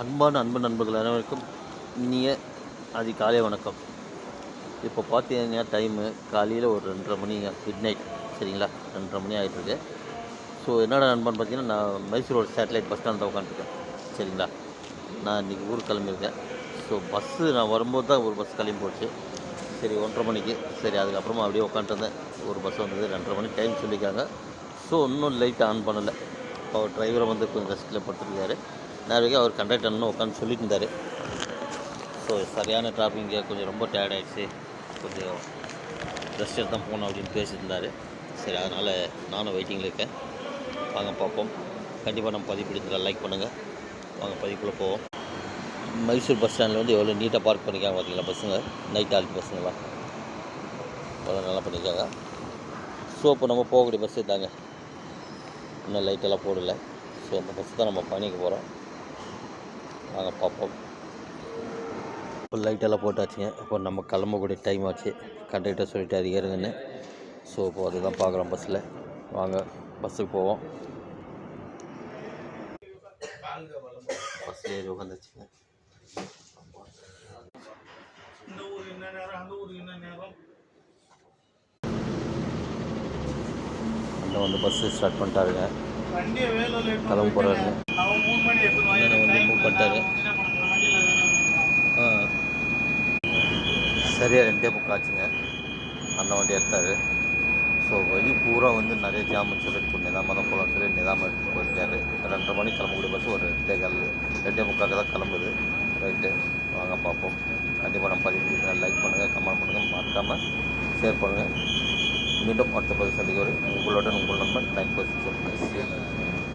அன்பான அன்பு நண்பர்கள் அனைவருக்கும் இனிய அதிகாலை வணக்கம். இப்போ பார்த்தீங்கன்னா டைமு காலையில் ஒரு ரெண்டரை மணிங்க மிட் நைட் சரிங்களா? ரெண்டரை மணி ஆகிட்டுருக்கு ஸோ என்னடா நண்பன் பார்த்தீங்கன்னா நான் மைசூரோட சேட்டலைட் பஸ் ஸ்டாண்டில் உட்காந்துருக்கேன் சரிங்களா? நான் இன்றைக்கி ஊர் கிளம்பியிருக்கேன். ஸோ பஸ்ஸு நான் வரும்போது தான் ஒரு பஸ் கிளம்பி போச்சு. சரி ஒன்றரை மணிக்கு. சரி அதுக்கப்புறமா அப்படியே உட்காந்துருந்தேன் ஒரு பஸ் வந்தது. ரெண்டரை மணி டைம் சொல்லியிருக்காங்க. ஸோ இன்னும் லைட் ஆன் பண்ணலை. அவர் டிரைவரை வந்து கொஞ்சம் ரெஸ்ட்டில் படுத்துருக்காரு. நான் வரைக்கும் அவர் கண்டக்டர் இன்னும் உட்காந்து சொல்லிட்டு இருந்தார் ஸோ சரியான டிராஃபிங்க கொஞ்சம் ரொம்ப டயர்ட் ஆகிடுச்சு கொஞ்சம் ரெஸ்ட் எடுத்து தான் போகணும் அப்படின்னு பேசியிருந்தார். இருந்தார் சரி அதனால் நானும் வெயிட்டிங்கில் இருக்கேன். வாங்க பார்ப்போம். கண்டிப்பாக நம்ம பதிவு பிடிச்சிருக்கா லைக் பண்ணுங்கள் வாங்க பதிவுக்குள்ளே போவோம். மைசூர் பஸ் ஸ்டாண்டில் வந்து எவ்வளோ நீட்டாக பார்க் பண்ணிக்காங்க பார்த்தீங்களா பஸ்ஸுங்க நைட் ஆளுக்கு பஸ்ஸுங்களா அதெல்லாம் நல்லா பண்ணியிருக்காங்க ஸோ இப்போ நம்ம போகக்கூடிய பஸ்ஸு தாங்க. இன்னும் லைட்டெல்லாம் போடலை. ஸோ அந்த பஸ் தான் நம்ம பயணிக்க போகிறோம் நாங்கள் பார்ப்போம். இப்போ லைட்டெல்லாம் போட்டாச்சுங்க. இப்போ நம்ம கிளம்பக்கூடிய டைம் ஆச்சு. கண்டக்டர் சொல்லிட்டாரு ஏறுங்கன்னு ஸோ இப்போ அதுதான் பார்க்குறோம் பஸ்ஸில் வாங்க பஸ்ஸுக்கு போவோம். பஸ்ஸில் ஏறி உட்காந்துச்சுங்க இந்த ஊர் என்ன நேரம் அந்த ஊருக்கு என்ன நேரம் அண்ணன் வந்து பஸ்ஸு ஸ்டார்ட் பண்ணிட்டாருங்க. கிளம்ப போகிறாரு அவன் மூணு மணி எடுத்துன்னு வா, அண்ணனை எனக்கு வந்து இல்லை. பண்ணிட்டாரு. ஆ. சரியாக ரெண்டே முக்காச்சுங்க அண்ணன் வண்டி எடுத்தார். ஸோ வழி பூரா வந்து நிறைய ஜாமுன்னு சொல்லிட்டு நிதாமாக தான் போகலான்னு சொல்லி நிதாமல் எடுத்து போயிருக்காரு ரெண்டரை மணிக்கு கிளம்பக்கூடிய பஸ் ஒரு ரெண்டே கால் ரெண்டே முக்காக்கு தான் கிளம்புது. ரைட்டு வாங்க பார்ப்போம். கண்டிப்பாக நம்ம பதிவு லைக் பண்ணுங்கள் கமெண்ட் பண்ணுங்கள் மறக்காமல் ஷேர் பண்ணுங்கள் மீண்டும் அடுத்த பதிவு சந்திக்க வரை உங்களுடன் உங்கள் நண்பன் நைன் பர்சன்ட்